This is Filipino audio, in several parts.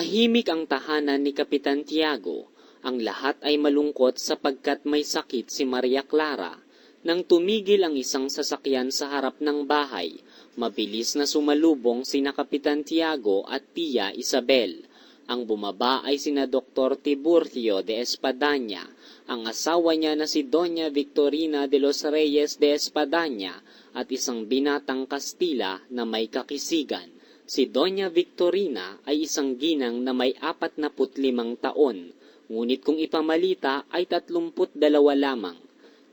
Tahimik ang tahanan ni Kapitan Tiago. Ang lahat ay malungkot sapagkat may sakit si Maria Clara. Nang tumigil ang isang sasakyan sa harap ng bahay, mabilis na sumalubong sina Kapitan Tiago at Tia Isabel. Ang bumaba ay sina Dr. Tiburcio de Espadanya, ang asawa niya na si Doña Victorina de los Reyes de Espadanya at isang binatang Kastila na may kakisigan. Si Doña Victorina ay isang ginang na may apat na putlimang taon, ngunit kung ipamalita ay tatlumput dalawa lamang.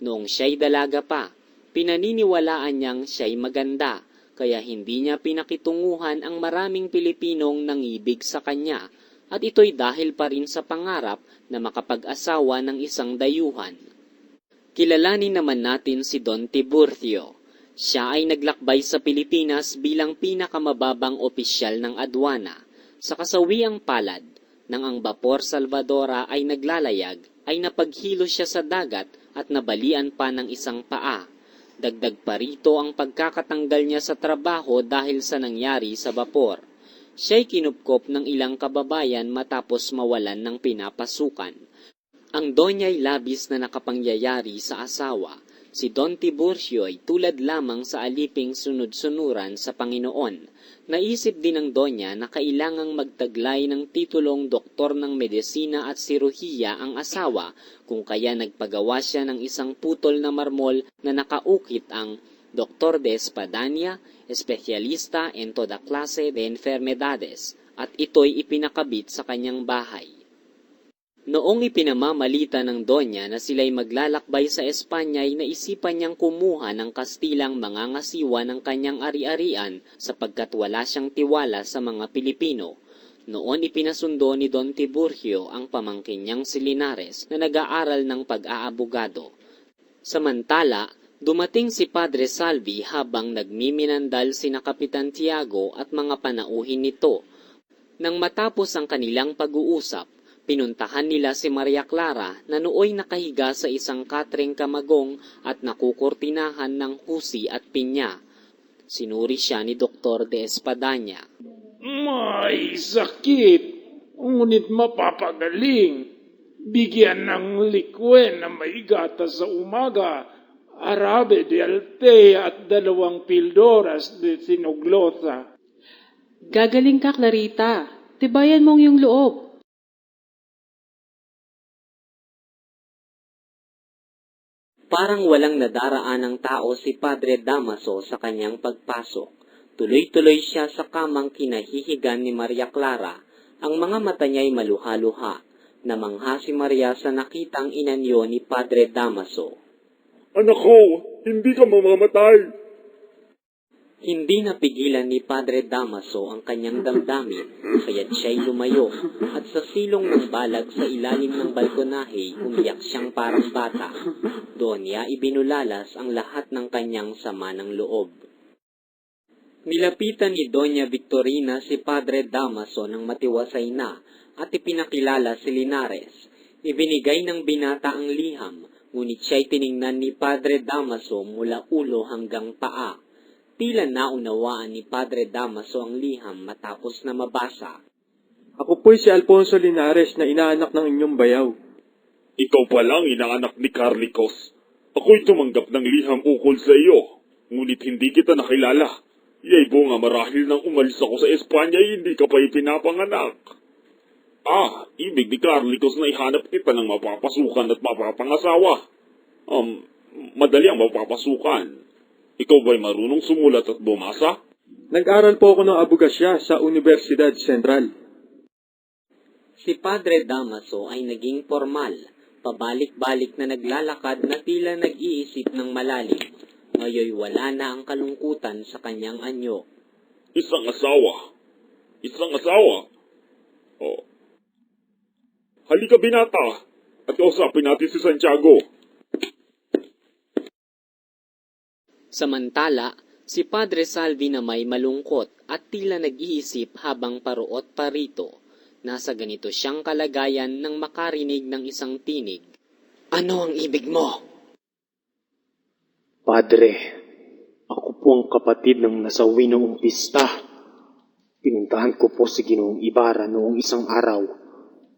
Noong siya'y dalaga pa, pinaniniwalaan niyang siya'y maganda, kaya hindi niya pinakitunguhan ang maraming Pilipinong nangibig sa kanya, at ito'y dahil pa rin sa pangarap na makapag-asawa ng isang dayuhan. Kilalanin naman natin si Don Tiburcio. Siya ay naglakbay sa Pilipinas bilang pinakamababang opisyal ng adwana. Sa kasawiang palad, nang ang Bapor Salvadora ay naglalayag, ay napaghilo siya sa dagat at nabalian pa ng isang paa. Dagdag pa rito ang pagkakatanggal niya sa trabaho dahil sa nangyari sa bapor. Siya'y kinupkop ng ilang kababayan matapos mawalan ng pinapasukan. Ang donya'y labis na nakapangyayari sa asawa. Si Don Tiburcio ay tulad lamang sa aliping sunod-sunuran sa Panginoon. Naisip din ng Donya na kailangang magtaglay ng titulong doktor ng medisina at siruhiya ang asawa kung kaya nagpagawa siya ng isang putol na marmol na nakaukit ang Doktor de Espadanya, espesyalista en toda clase de enfermedades, at ito'y ipinakabit sa kanyang bahay. Noong ipinamamalita ng Donya na sila'y maglalakbay sa Espanya ay naisipan niyang kumuha ng Kastilang mga ngasiwa ng kanyang ari-arian sapagkat wala siyang tiwala sa mga Pilipino. Noon ipinasundo ni Don Tiburcio ang pamangkin niyang si Linares na nag-aaral ng pag-aabogado. Samantala, dumating si Padre Salvi habang nagmiminandal sina Kapitan Tiago at mga panauhin nito. Nang matapos ang kanilang pag-uusap, Pinuntahan nila si Maria Clara na nooy nakahiga sa isang katring kamagong at nakukurtinahan ng husi at pinya. Sinuri siya ni Doktor de Espadanya. May sakit, ngunit mapapagaling. Bigyan ng likwen na may gatas sa umaga, arabe de alte at dalawang pildoras de sinuglosa. Gagaling ka, Clarita. Tibayan mong yung loob. Parang walang nadaraan ng tao si Padre Damaso sa kanyang pagpasok. Tuloy-tuloy siya sa kamang kinahihigan ni Maria Clara. Ang mga mata niya'y maluha-luha. Namangha si Maria sa nakitang inanyo ni Padre Damaso. Anak ko, hindi ka mamamatay. Hindi napigilan ni Padre Damaso ang kanyang damdamin, kaya't siya'y lumayo, at sa silong ng balag sa ilalim ng balkonahe, umiyak siyang parang bata. Doon niya ibinulalas ang lahat ng kanyang sama ng loob. Nilapitan ni Doña Victorina si Padre Damaso ng matiwasay na at ipinakilala si Linares. Ibinigay ng binata ang liham, ngunit siya'y tiningnan ni Padre Damaso mula ulo hanggang paa. Tila naunawaan ni Padre Damaso ang liham matapos na mabasa. Ako po'y si Alfonso Linares na inaanak ng inyong bayaw. Ikaw pa lang inaanak ni Carlicos. Ako'y tumanggap ng liham ukol sa iyo, ngunit hindi kita nakilala. Iyay bunga marahil nang umalis ako sa Espanya hindi ka pa ipinapanganak. Ah, ibig ni Carlicos na ihanap kita ng mapapasukan at mapapangasawa. Um, madali ang mapapasukan. Ikaw ba'y marunong sumulat at bumasa? Nag-aral po ako ng abogasya sa Universidad Central. Si Padre Damaso ay naging formal, pabalik-balik na naglalakad na tila nag-iisip ng malalim. Ngayoy wala na ang kalungkutan sa kanyang anyo. Isang asawa. Isang asawa. Oh. Halika binata at kausapin natin si Santiago. Samantala, si Padre Salvi na may malungkot at tila nag-iisip habang paruot pa rito. Nasa ganito siyang kalagayan nang makarinig ng isang tinig. Ano ang ibig mo? Padre, ako po ang kapatid ng nasawi noong pista. Pinuntahan ko po si Ginoong Ibarra noong isang araw.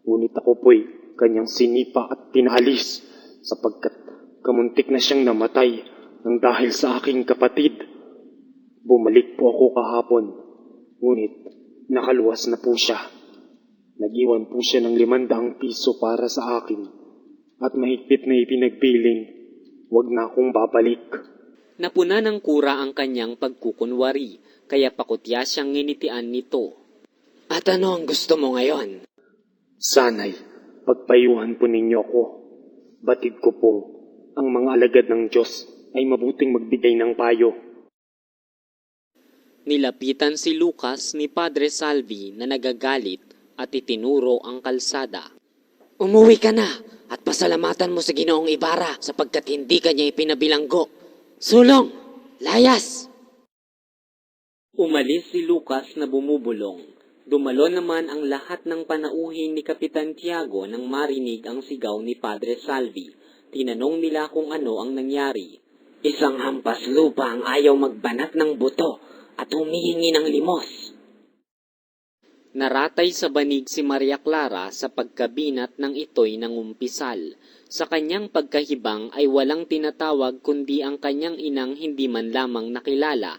Ngunit ako po'y kanyang sinipa at pinaalis sapagkat kamuntik na siyang namatay ng dahil sa aking kapatid. Bumalik po ako kahapon, ngunit nakaluwas na po siya. Nag-iwan po siya ng limandang piso para sa akin at mahigpit na ipinagpiling, wag na akong babalik. Napuna ng kura ang kanyang pagkukunwari, kaya pakutya siyang nginitian nito. At ano ang gusto mo ngayon? Sana'y pagpayuhan po ninyo ako. Batid ko po, ang mga alagad ng Diyos ay mabuting magbigay ng payo. Nilapitan si Lucas ni Padre Salvi na nagagalit at itinuro ang kalsada. Umuwi ka na at pasalamatan mo sa ginoong Ibarra sapagkat hindi ka niya ipinabilanggo. Sulong! Layas! Umalis si Lucas na bumubulong. Dumalo naman ang lahat ng panauhin ni Kapitan Tiago nang marinig ang sigaw ni Padre Salvi. Tinanong nila kung ano ang nangyari. Isang hampas lupa ang ayaw magbanat ng buto at humihingi ng limos. Naratay sa banig si Maria Clara sa pagkabinat ng ito'y nangumpisal. Sa kanyang pagkahibang ay walang tinatawag kundi ang kanyang inang hindi man lamang nakilala